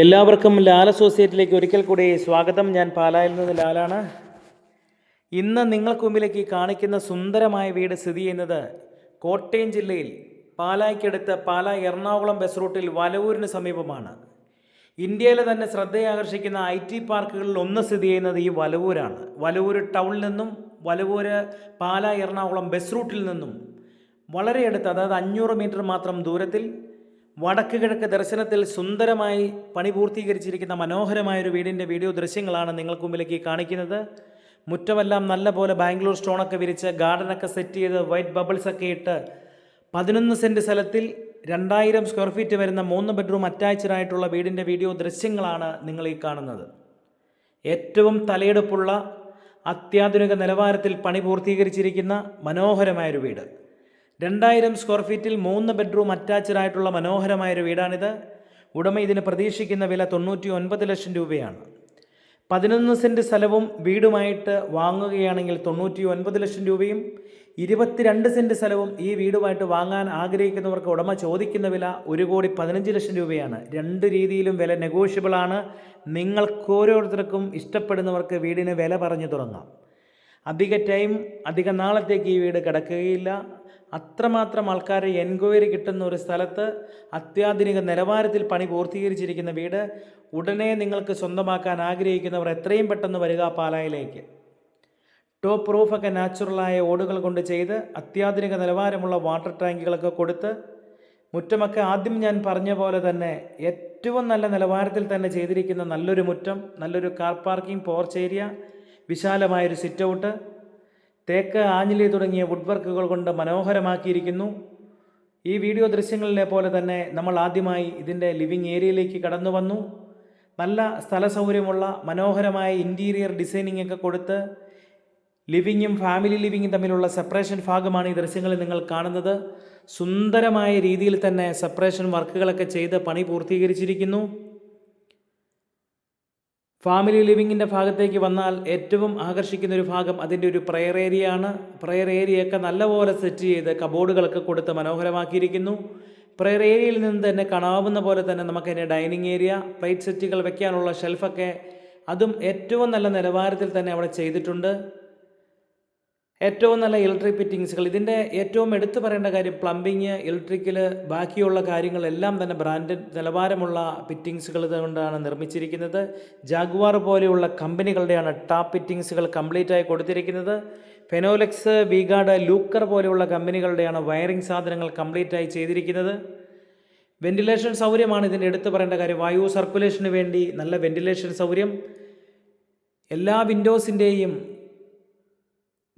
എല്ലാവർക്കും ലാൽ അസോസിയേറ്റിലേക്ക് ഒരിക്കൽ കൂടി സ്വാഗതം. ഞാൻ പാലായിൽ നിന്ന് ലാലാണ്. ഇന്ന് നിങ്ങൾക്ക് മുമ്പിലേക്ക് കാണിക്കുന്ന സുന്ദരമായ വീട് സ്ഥിതി ചെയ്യുന്നത് കോട്ടയം ജില്ലയിൽ പാലായ്ക്കടുത്ത് പാലാ എറണാകുളം ബസ് റൂട്ടിൽ വലവൂരിന് സമീപമാണ്. ഇന്ത്യയിലെ തന്നെ ശ്രദ്ധയാകർഷിക്കുന്ന ഐ ടി പാർക്കുകളിൽ ഒന്ന് സ്ഥിതി ചെയ്യുന്നത് ഈ വലവൂരാണ്. വലവൂർ ടൗണിൽ നിന്നും വലവൂര് പാലാ എറണാകുളം ബസ് റൂട്ടിൽ നിന്നും വളരെ അടുത്ത് അതായത് അഞ്ഞൂറ് മീറ്റർ മാത്രം ദൂരത്തിൽ വടക്ക് കിഴക്ക് ദർശനത്തിൽ സുന്ദരമായി പണി പൂർത്തീകരിച്ചിരിക്കുന്ന മനോഹരമായ ഒരു വീടിന്റെ വീഡിയോ ദൃശ്യങ്ങളാണ് നിങ്ങൾക്ക് മുമ്പിലേക്ക് കാണിക്കുന്നത്. മുറ്റമെല്ലാം നല്ല പോലെ ബാംഗ്ലൂർ സ്റ്റോണൊക്കെ വിരിച്ച് ഗാർഡനൊക്കെ സെറ്റ് ചെയ്ത് വൈറ്റ് ബബിൾസ് ഒക്കെ ഇട്ട് പതിനൊന്ന് സെന്റ് സ്ഥലത്തിൽ രണ്ടായിരം സ്ക്വയർ ഫീറ്റ് വരുന്ന മൂന്ന് ബെഡ്റൂം അറ്റാച്ച്ഡ് ആയിട്ടുള്ള വീടിന്റെ വീഡിയോ ദൃശ്യങ്ങളാണ് നിങ്ങൾ ഈ കാണുന്നത്. ഏറ്റവും തലയെടുപ്പുള്ള അത്യാധുനിക നിലവാരത്തിൽ പണി പൂർത്തീകരിച്ചിരിക്കുന്ന മനോഹരമായൊരു വീട്. രണ്ടായിരം സ്ക്വയർ ഫീറ്റിൽ മൂന്ന് ബെഡ്റൂം അറ്റാച്ച്ഡ് ആയിട്ടുള്ള മനോഹരമായൊരു വീടാണിത്. ഉടമ ഇതിന് പ്രതീക്ഷിക്കുന്ന വില തൊണ്ണൂറ്റി ഒൻപത് ലക്ഷം രൂപയാണ്. പതിനൊന്ന് സെന്റ് സ്ഥലവും വീടുമായിട്ട് വാങ്ങുകയാണെങ്കിൽ തൊണ്ണൂറ്റി ഒൻപത് ലക്ഷം രൂപയും ഇരുപത്തിരണ്ട് സെന്റ് സ്ഥലവും ഈ വീടുമായിട്ട് വാങ്ങാൻ ആഗ്രഹിക്കുന്നവർക്ക് ഉടമ ചോദിക്കുന്ന വില ഒരു കോടി പതിനഞ്ച് ലക്ഷം രൂപയാണ്. രണ്ട് രീതിയിലും വില നെഗോഷ്യബിളാണ് നിങ്ങൾക്ക് ഓരോരുത്തർക്കും ഇഷ്ടപ്പെടുന്നവർക്ക് വീടിന് വില പറഞ്ഞു തുടങ്ങാം. അധിക ടൈം അധിക നാളത്തേക്ക് ഈ വീട് കിടക്കുകയില്ല. അത്രമാത്രം ആൾക്കാരെ എൻക്വയറി കിട്ടുന്ന ഒരു സ്ഥലത്ത് അത്യാധുനിക നിലവാരത്തിൽ പണി പൂർത്തീകരിച്ചിരിക്കുന്ന വീട് ഉടനെ നിങ്ങൾക്ക് സ്വന്തമാക്കാൻ ആഗ്രഹിക്കുന്നവർ എത്രയും പെട്ടെന്ന് വരിക പാലായിലേക്ക്. ടോപ്പ് റൂഫൊക്കെ നാച്ചുറലായ ഓടുകൾ കൊണ്ട് ചെയ്ത് അത്യാധുനിക നിലവാരമുള്ള വാട്ടർ ടാങ്കുകളൊക്കെ കൊടുത്ത് മുറ്റമൊക്കെ ആദ്യം ഞാൻ പറഞ്ഞ പോലെ തന്നെ ഏറ്റവും നല്ല നിലവാരത്തിൽ തന്നെ ചെയ്തിരിക്കുന്ന നല്ലൊരു മുറ്റം നല്ലൊരു കാർ പാർക്കിംഗ് പോർച്ച് ഏരിയ വിശാലമായൊരു സിറ്റ് ഔട്ട് തേക്ക് ആഞ്ഞിലി തുടങ്ങിയ വുഡ് വർക്കുകൾ കൊണ്ട് മനോഹരമാക്കിയിരിക്കുന്നു. ഈ വീഡിയോ ദൃശ്യങ്ങളിലെ പോലെ തന്നെ നമ്മൾ ആദ്യമായി ഇതിന്റെ ലിവിംഗ് ഏരിയയിലേക്ക് കടന്നു വന്നു. നല്ല സ്ഥല സൗകര്യമുള്ള മനോഹരമായ ഇന്റീരിയർ ഡിസൈനിങ് ഒക്കെ കൊടുത്ത് ലിവിങ്ങും ഫാമിലി ലിവിങ്ങും തമ്മിലുള്ള സെപ്പറേഷൻ ഭാഗമാണ് ഈ ദൃശ്യങ്ങളിൽ നിങ്ങൾ കാണുന്നത്. സുന്ദരമായ രീതിയിൽ തന്നെ സെപ്പറേഷൻ വർക്കുകളൊക്കെ ചെയ്ത് പണി പൂർത്തീകരിച്ചിരിക്കുന്നു. ഫാമിലി ലിവിങ്ങിന്റെ ഭാഗത്തേക്ക് വന്നാൽ ഏറ്റവും ആകർഷിക്കുന്ന ഒരു ഭാഗം അതിന്റെ ഒരു പ്രയർ ഏരിയ ആണ്. പ്രയർ ഏരിയയൊക്കെ നല്ലപോലെ സെറ്റ് ചെയ്ത് കബോർഡുകളൊക്കെ കൊടുത്ത് മനോഹരമാക്കിയിരിക്കുന്നു. പ്രയർ ഏരിയയിൽ നിന്ന് തന്നെ കാണാവുന്ന പോലെ തന്നെ നമുക്ക് അതിന്റെ ഡൈനിങ് ഏരിയ പ്ലേറ്റ് സെറ്റുകൾ വെക്കാനുള്ള ഷെൽഫൊക്കെ അതും ഏറ്റവും നല്ല നിലവാരത്തിൽ തന്നെ അവിടെ ചെയ്തിട്ടുണ്ട്. ഏറ്റവും നല്ല ഇലക്ട്രിക് ഫിറ്റിങ്സുകൾ ഇതിന്റെ ഏറ്റവും എടുത്തു പറയേണ്ട കാര്യം പ്ലംബിങ് ഇലക്ട്രിക്കൽ ബാക്കിയുള്ള കാര്യങ്ങളെല്ലാം തന്നെ ബ്രാൻഡഡ് നിലവാരമുള്ള ഫിറ്റിങ്സുകൾ കൊണ്ടാണ് നിർമ്മിച്ചിരിക്കുന്നത്. ജാഗ്വാർ പോലെയുള്ള കമ്പനികളുടെയാണ് ടാപ്പ് ഫിറ്റിങ്സുകൾ കംപ്ലീറ്റായി കൊടുത്തിരിക്കുന്നത്. ഫെനോലെക്സ് വീഗാർഡ് ലൂക്കർ പോലെയുള്ള കമ്പനികളുടെയാണ് വയറിംഗ് സാധനങ്ങൾ കംപ്ലീറ്റായി ചെയ്തിരിക്കുന്നത്. വെന്റിലേഷൻ സൗകര്യമാണ് ഇതിന്റെ എടുത്തു പറയേണ്ട കാര്യം. വായു സർക്കുലേഷന് വേണ്ടി നല്ല വെന്റിലേഷൻ സൗകര്യം. എല്ലാ വിൻഡോസിന്റെയും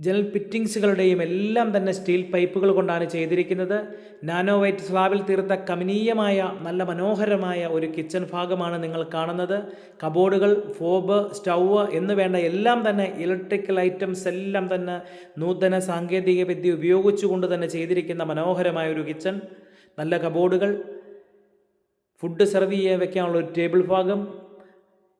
ജനൽ ഫിറ്റിങ്സുകളുടെയും എല്ലാം തന്നെ സ്റ്റീൽ പൈപ്പുകൾ കൊണ്ടാണ് ചെയ്തിരിക്കുന്നത്. നാനോ വൈറ്റ് സ്ലാബിൽ തീർത്ത കമനീയമായ നല്ല മനോഹരമായ ഒരു കിച്ചൺ ഭാഗമാണ് നിങ്ങൾ കാണുന്നത്. കബോർഡുകൾ ഫോബ് സ്റ്റൗവ് എന്ന് വേണ്ട എല്ലാം തന്നെ ഇലക്ട്രിക്കൽ ഐറ്റംസ് എല്ലാം തന്നെ നൂതന സാങ്കേതിക വിദ്യ ഉപയോഗിച്ചുകൊണ്ട് തന്നെ ചെയ്തിരിക്കുന്ന മനോഹരമായ ഒരു കിച്ചൺ. നല്ല കബോർഡുകൾ. ഫുഡ് സെർവ് ചെയ്യാൻ വെക്കാനുള്ള ഒരു ടേബിൾ ഭാഗം.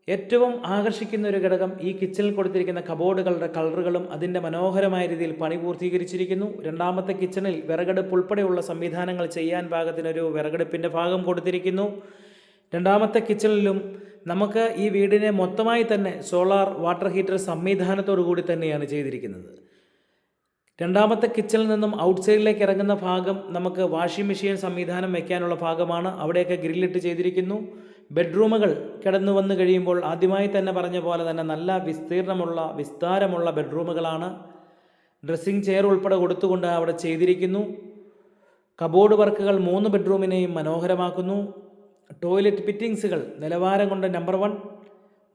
ഏറ്റവും ആകർഷിക്കുന്ന ഒരു ഘടകം ഈ കിച്ചണിൽ കൊടുത്തിരിക്കുന്ന കബോർഡുകളുടെ കളറുകളും അതിന്റെ മനോഹരമായ രീതിയിൽ പണി പൂർത്തീകരിച്ചിരിക്കുന്നു. രണ്ടാമത്തെ കിച്ചണിൽ വിറകടുപ്പ് ഉൾപ്പെടെയുള്ള സംവിധാനങ്ങൾ ചെയ്യാൻ പാകത്തിനൊരു വിറകടുപ്പിന്റെ ഭാഗം കൊടുത്തിരിക്കുന്നു. രണ്ടാമത്തെ കിച്ചണിലും നമുക്ക് ഈ വീടിനെ മൊത്തമായി തന്നെ സോളാർ വാട്ടർ ഹീറ്റർ സംവിധാനത്തോടു കൂടി തന്നെയാണ് ചെയ്തിരിക്കുന്നത്. രണ്ടാമത്തെ കിച്ചണിൽ നിന്നും ഔട്ട്സൈഡിലേക്ക് ഇറങ്ങുന്ന ഭാഗം നമുക്ക് വാഷിംഗ് മെഷീൻ സംവിധാനം വയ്ക്കാനുള്ള ഭാഗമാണ്. അവിടെയൊക്കെ ഗ്രില്ലിട്ട് ചെയ്തിരിക്കുന്നു. ബെഡ്റൂമുകൾ കിടന്നു വന്നു കഴിയുമ്പോൾ ആദ്യമായി തന്നെ പറഞ്ഞ പോലെ തന്നെ നല്ല വിസ്തീർണമുള്ള വിസ്താരമുള്ള ബെഡ്റൂമുകളാണ്. ഡ്രസ്സിംഗ് ചെയർ ഉൾപ്പെടെ കൊടുത്തുകൊണ്ട് അവിടെ ചെയ്തിരിക്കുന്നു. കബോർഡ് വർക്കുകൾ മൂന്ന് ബെഡ്റൂമിനെയും മനോഹരമാക്കുന്നു. ടോയ്ലറ്റ് ഫിറ്റിങ്സുകൾ നിലവാരം കൊണ്ട് നമ്പർ വൺ.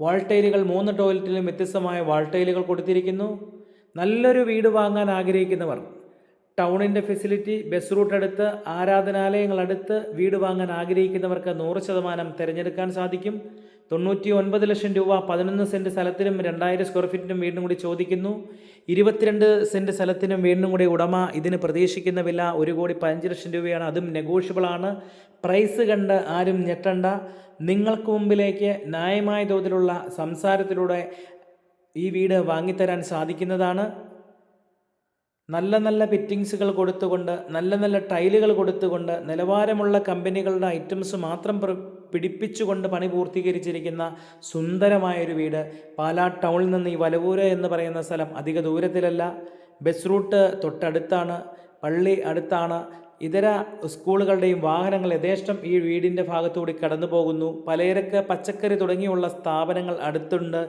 വാൾട്ടൈലുകൾ മൂന്ന് ടോയ്ലറ്റിലും വ്യത്യസ്തമായ വാൾട്ടൈലുകൾ കൊടുത്തിരിക്കുന്നു. നല്ലൊരു വീട് വാങ്ങാൻ ആഗ്രഹിക്കുന്നവർ ടൗണിന്റെ ഫെസിലിറ്റി ബസ് റൂട്ട് അടുത്ത് ആരാധനാലയങ്ങൾ അടുത്ത് വീട് വാങ്ങാൻ ആഗ്രഹിക്കുന്നവർക്ക് നൂറ് ശതമാനം തിരഞ്ഞെടുക്കാൻ സാധിക്കും. തൊണ്ണൂറ്റി ഒൻപത് ലക്ഷം രൂപ പതിനൊന്ന് സെന്റ് സ്ഥലത്തിനും രണ്ടായിരം സ്ക്വയർ ഫീറ്റിനും വീണ്ടും കൂടി ചോദിക്കുന്നു. ഇരുപത്തിരണ്ട് സെന്റ് സ്ഥലത്തിനും വീണ്ടും കൂടി ഉടമ ഇതിന് പ്രതീക്ഷിക്കുന്ന വില ഒരു കോടി പതിനഞ്ച് ലക്ഷം രൂപയാണ്. അതും നെഗോഷ്യബിളാണ് പ്രൈസ് കണ്ട് ആരും ഞെട്ടണ്ട. നിങ്ങൾക്ക് മുമ്പിലേക്ക് ന്യായമായ തോതിലുള്ള സംസാരത്തിലൂടെ ഈ വീട് വാങ്ങിത്തരാൻ സാധിക്കുന്നതാണ്. നല്ല നല്ല ഫിറ്റിങ്സുകൾ കൊടുത്തുകൊണ്ട് നല്ല നല്ല ടൈലുകൾ കൊടുത്തുകൊണ്ട് നിലവാരമുള്ള കമ്പനികളുടെ ഐറ്റംസ് മാത്രം പിടിപ്പിച്ചുകൊണ്ട് പണി പൂർത്തീകരിച്ചിരിക്കുന്ന സുന്ദരമായൊരു വീട്. പാലാ ടൗണിൽ നിന്ന് ഈ വലവൂര് എന്ന് പറയുന്ന സ്ഥലം അധിക ദൂരത്തിലല്ല. ബസ് റൂട്ട് തൊട്ടടുത്താണ് പള്ളി അടുത്താണ്. ഇതര സ്കൂളുകളുടെയും വാഹനങ്ങൾ യഥേഷ്ടം ഈ വീടിന്റെ ഭാഗത്തുകൂടി കടന്നു പോകുന്നു പലചരക്ക് പച്ചക്കറി തുടങ്ങിയുള്ള സ്ഥാപനങ്ങൾ അടുത്തുണ്ട്.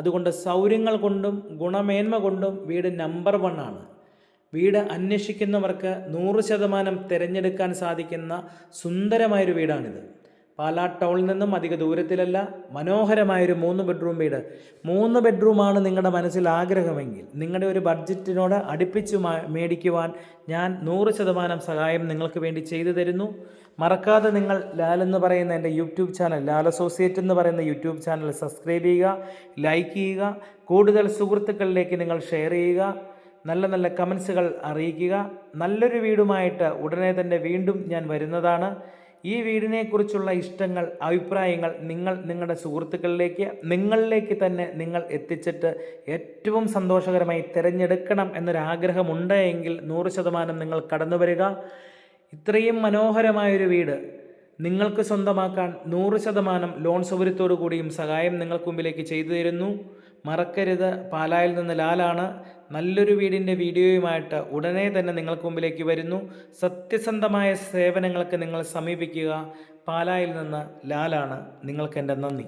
അതുകൊണ്ട് സൗകര്യങ്ങൾ കൊണ്ടും ഗുണമേന്മ കൊണ്ടും വീട് നമ്പർ വൺ ആണ്. വീട് അന്വേഷിക്കുന്നവർക്ക് നൂറ് ശതമാനം തിരഞ്ഞെടുക്കാൻ സാധിക്കുന്ന സുന്ദരമായൊരു വീടാണിത്. പാലാ ടൗണിൽ നിന്നും അധിക ദൂരത്തിലല്ല മനോഹരമായൊരു മൂന്ന് ബെഡ്റൂം വീട്. മൂന്ന് ബെഡ്റൂമാണ് നിങ്ങളുടെ മനസ്സിൽ ആഗ്രഹമെങ്കിൽ നിങ്ങളുടെ ഒരു ബഡ്ജറ്റിനോട് അടുപ്പിച്ച് മേടിക്കുവാൻ ഞാൻ നൂറ് ശതമാനം സഹായം നിങ്ങൾക്ക് വേണ്ടി ചെയ്തു തരുന്നു. മറക്കാതെ നിങ്ങൾ ലാലെന്ന് പറയുന്ന എന്റെ യൂട്യൂബ് ചാനൽ ലാൽ അസോസിയേറ്റ് എന്ന് പറയുന്ന യൂട്യൂബ് ചാനൽ സബ്സ്ക്രൈബ് ചെയ്യുക ലൈക്ക് ചെയ്യുക കൂടുതൽ സുഹൃത്തുക്കളിലേക്ക് നിങ്ങൾ ഷെയർ ചെയ്യുക. നല്ല നല്ല കമൻസുകൾ അറിയിക്കുക. നല്ലൊരു വീടുമായിട്ട് ഉടനെ തന്നെ വീണ്ടും ഞാൻ വരുന്നതാണ്. ഈ വീടിനെക്കുറിച്ചുള്ള ഇഷ്ടങ്ങൾ അഭിപ്രായങ്ങൾ നിങ്ങൾ നിങ്ങളുടെ സുഹൃത്തുക്കളിലേക്ക് നിങ്ങളിലേക്ക് തന്നെ നിങ്ങൾ എത്തിച്ചിട്ട് ഏറ്റവും സന്തോഷകരമായി തിരഞ്ഞെടുക്കണം എന്നൊരാഗ്രഹമുണ്ട് എങ്കിൽ നൂറ് ശതമാനം നിങ്ങൾ കടന്നു വരിക. ഇത്രയും മനോഹരമായൊരു വീട് നിങ്ങൾക്ക് സ്വന്തമാക്കാൻ നൂറ് ശതമാനം ലോൺ സൗകര്യത്തോടു കൂടിയും സഹായം നിങ്ങൾക്ക് മുമ്പിലേക്ക് ചെയ്തു തരുന്നു. മറക്കരുത്. പാലായിൽ നിന്ന് ലാലാണ്. നല്ലൊരു വീടിന്റെ വീഡിയോയുമായിട്ട് ഉടനെ തന്നെ നിങ്ങൾക്ക് മുമ്പിലേക്ക് വരുന്നു. സത്യസന്ധമായ സേവനങ്ങൾക്ക് നിങ്ങൾ സമീപിക്കുക. പാലായിൽ നിന്ന് ലാലാണ്. നിങ്ങൾക്ക് എന്റെ നന്ദി.